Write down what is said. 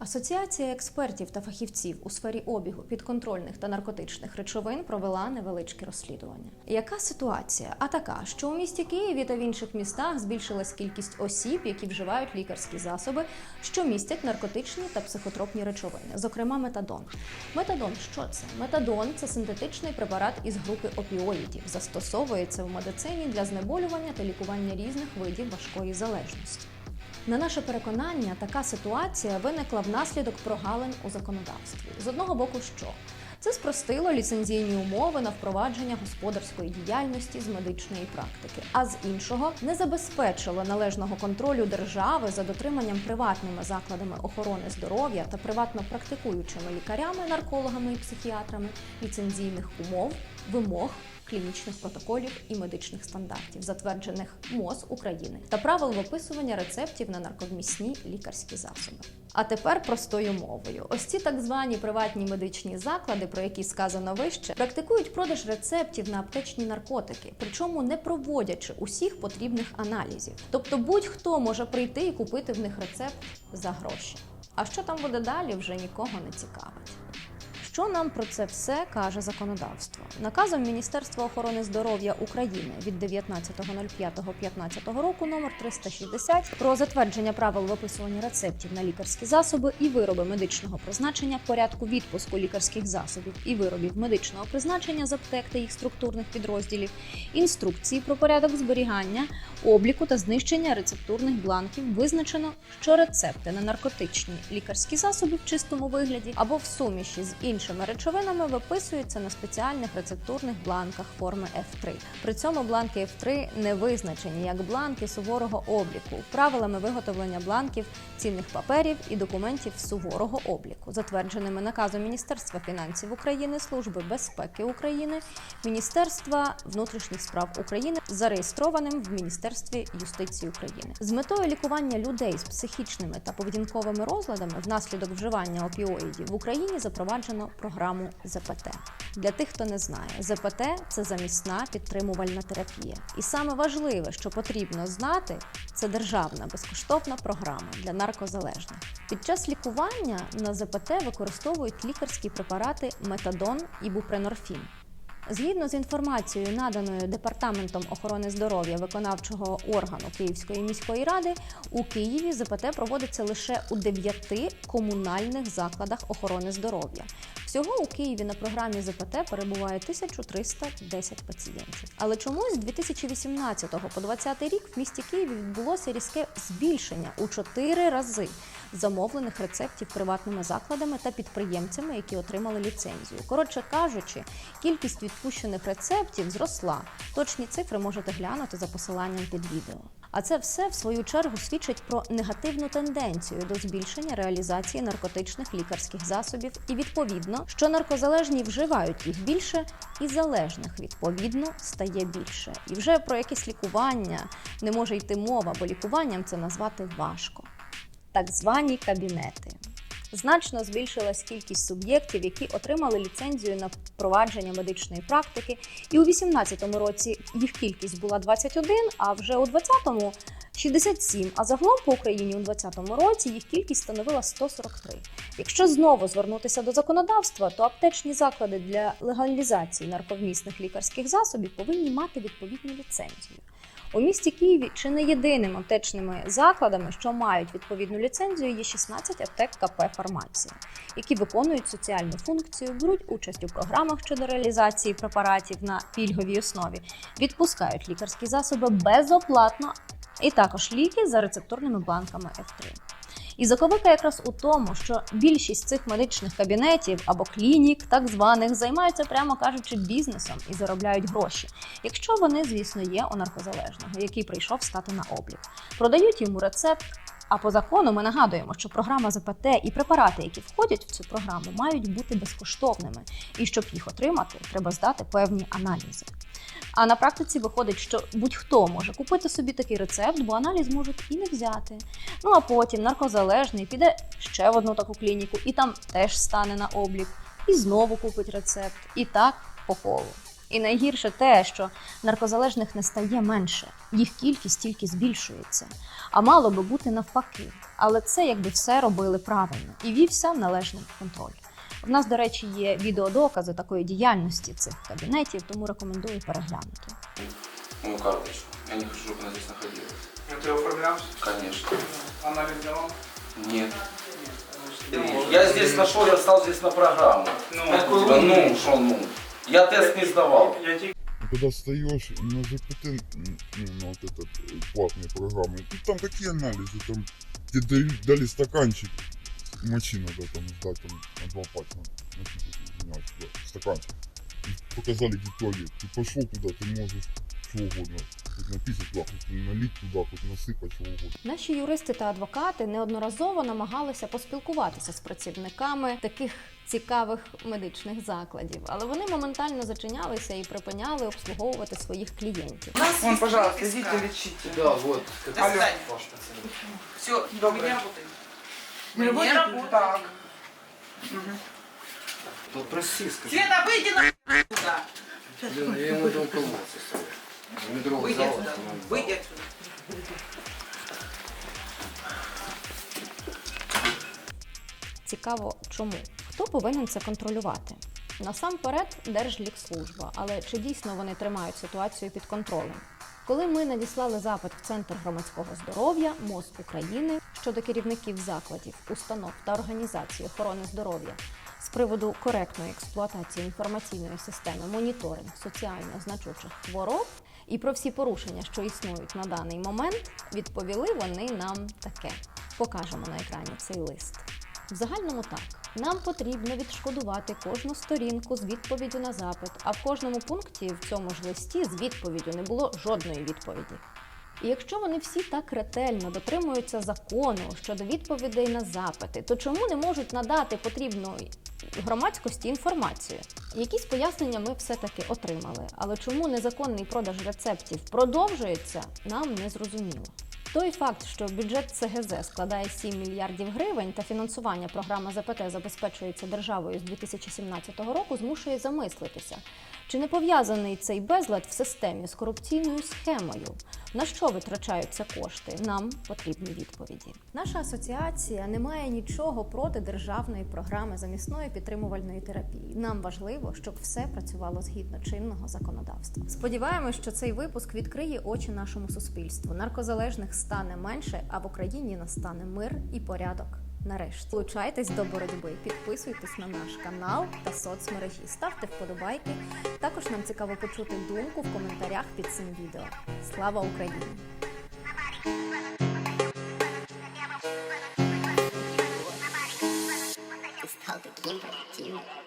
Асоціація експертів та фахівців у сфері обігу підконтрольних та наркотичних речовин провела невеличке розслідування. Яка ситуація? А така, що у місті Києві та в інших містах збільшилась кількість осіб, які вживають лікарські засоби, що містять наркотичні та психотропні речовини, зокрема метадон. Метадон, що це? Метадон це синтетичний препарат із групи опіоїдів, застосовується в медицині для знеболювання та лікування різних видів важкої залежності. На наше переконання, така ситуація виникла внаслідок прогалин у законодавстві. З одного боку, що це спростило ліцензійні умови на впровадження господарської діяльності з медичної практики, а з іншого не забезпечило належного контролю держави за дотриманням приватними закладами охорони здоров'я та приватно практикуючими лікарями, наркологами і психіатрами ліцензійних умов, вимог клінічних протоколів і медичних стандартів, затверджених МОЗ України, та правил виписування рецептів на нарковмісні лікарські засоби. А тепер простою мовою: ось ці так звані приватні медичні заклади, про які сказано вище, практикують продаж рецептів на аптечні наркотики, причому не проводячи усіх потрібних аналізів. Тобто будь-хто може прийти і купити в них рецепт за гроші. А що там буде далі, вже нікого не цікавить. Що нам про це все каже законодавство? Наказом Міністерства охорони здоров'я України від 19.05.15 року номер 360 про затвердження правил виписування рецептів на лікарські засоби і вироби медичного призначення, порядку відпуску лікарських засобів і виробів медичного призначення з аптек та їх структурних підрозділів, інструкції про порядок зберігання, обліку та знищення рецептурних бланків визначено, що рецепти на наркотичні лікарські засоби в чистому вигляді або в суміші з іншими речовинами виписуються на спеціальних рецептурних бланках форми F3. При цьому бланки F3 не визначені як бланки суворого обліку, правилами виготовлення бланків цінних паперів і документів суворого обліку, затвердженими наказом Міністерства фінансів України, Служби безпеки України, Міністерства внутрішніх справ України, зареєстрованим в Міністерстві юстиції України, з метою лікування людей з психічними та поведінковими розладами внаслідок вживання опіоїдів в Україні запроваджено програму ЗПТ. Для тих, хто не знає, ЗПТ це замісна підтримувальна терапія. І саме важливе, що потрібно знати, це державна безкоштовна програма для наркозалежних. Під час лікування на ЗПТ використовують лікарські препарати метадон і бупренорфін. Згідно з інформацією, наданою департаментом охорони здоров'я виконавчого органу Київської міської ради, у Києві ЗПТ проводиться лише у дев'яти комунальних закладах охорони здоров'я. Всього у Києві на програмі ЗПТ перебуває 1310 пацієнтів. Але чомусь з 2018 по 2020 рік в місті Києві відбулося різке збільшення у 4 рази замовлених рецептів приватними закладами та підприємцями, які отримали ліцензію. Коротше кажучи, кількість відпущених рецептів зросла. Точні цифри можете глянути за посиланням під відео. А це все в свою чергу свідчить про негативну тенденцію до збільшення реалізації наркотичних лікарських засобів, і відповідно, що наркозалежні вживають їх більше, і залежних відповідно стає більше. І вже про якесь лікування не може йти мова, бо лікуванням це назвати важко. Так звані кабінети. Значно збільшилась кількість суб'єктів, які отримали ліцензію на впровадження медичної практики, і у 2018 році їх кількість була 21, а вже у 2020 – 67, а загалом по Україні у 2020 році їх кількість становила 143. Якщо знову звернутися до законодавства, то аптечні заклади для легалізації нарковмісних лікарських засобів повинні мати відповідну ліцензію. У місті Києві чи не єдиним аптечними закладами, що мають відповідну ліцензію, є 16 аптек КП Фармація, які виконують соціальну функцію, беруть участь у програмах щодо реалізації препаратів на пільговій основі, відпускають лікарські засоби безоплатно, і також ліки за рецептурними бланками F3. І заковика якраз у тому, що більшість цих медичних кабінетів або клінік, так званих, займаються, прямо кажучи, бізнесом і заробляють гроші, якщо вони, звісно, є у наркозалежного, який прийшов стати на облік, продають йому рецепт. А по закону ми нагадуємо, що програма ЗПТ і препарати, які входять в цю програму, мають бути безкоштовними, і щоб їх отримати, треба здати певні аналізи. А на практиці виходить, що будь-хто може купити собі такий рецепт, бо аналіз можуть і не взяти. Ну а потім наркозалежний піде ще в одну таку клініку, і там теж стане на облік, і знову купить рецепт. І так по колу. І найгірше те, що наркозалежних не стає менше, їх кількість тільки збільшується. А мало би бути навпаки. Але це якби все робили правильно і вівся належний контроль. У нас, до речі, є відеодокази такої діяльності цих кабінетів, тому рекомендую переглянути. Мою карточку. Я не хочу, чтобы она здесь находилась. Ну, ты оформлялся? Конечно. Анализ давал? Нет. Нет. Я здесь нашел, я стал здесь на программу. Ну, Да ну, что ну? Я тест не сдавал. Я тебе Когда встаешь на ЖПТ, м, ну, на вот этот э, платные программы, ну, там какие анализы, там тебе дали, дали стаканчик, мочи надо там сдать, там на два пальца, напиток, извиняюсь, да, стаканчик. И показали где туалет. Ты пошел туда, ты можешь что угодно, хоть написать туда, хоть налить туда, хоть насыпать, что угодно. Наші юристи та адвокати неодноразово намагалися поспілкуватися з працівниками таких цікавих медичних закладів, але вони моментально зачинялися і припиняли обслуговувати своїх клієнтів. Вон, пожалуйста, идите лечите. Да, вот. До свидания. Все, Доброе. мы не работаем. Мы не работаем? работаем. Так. Тут прости, скажи. Света, выйди на туда. Блин, я ему дал колодцы. В метро Выйди взял, отсюда. остановил. Выйди отсюда. Цікаво, чому хто повинен це контролювати? Насамперед, Держлікслужба, але чи дійсно вони тримають ситуацію під контролем? Коли ми надіслали запит в Центр громадського здоров'я МОЗ України щодо керівників закладів, установ та організацій охорони здоров'я з приводу коректної експлуатації інформаційної системи моніторинг соціально значучих хвороб і про всі порушення, що існують на даний момент, відповіли вони нам таке. Покажемо на екрані цей лист. В загальному так. Нам потрібно відшкодувати кожну сторінку з відповіддю на запит, а в кожному пункті в цьому ж листі з відповіддю не було жодної відповіді. І якщо вони всі так ретельно дотримуються закону щодо відповідей на запити, то чому не можуть надати потрібну громадськості інформацію? Якісь пояснення ми все-таки отримали, але чому незаконний продаж рецептів продовжується, нам не зрозуміло. Той факт, що бюджет ЦГЗ складає 7 мільярдів гривень та фінансування програми ЗПТ забезпечується державою з 2017 року, змушує замислитися, чи не пов'язаний цей безлад в системі з корупційною схемою. На що витрачаються кошти? Нам потрібні відповіді. Наша асоціація не має нічого проти державної програми замісної підтримувальної терапії. Нам важливо, щоб все працювало згідно чинного законодавства. Сподіваємось, що цей випуск відкриє очі нашому суспільству. Наркозалежних стане менше, а в Україні настане мир і порядок. Нарешті долучайтесь до боротьби, підписуйтесь на наш канал та соцмережі, ставте вподобайки. Також нам цікаво почути думку в коментарях під цим відео. Слава Україні! It's called.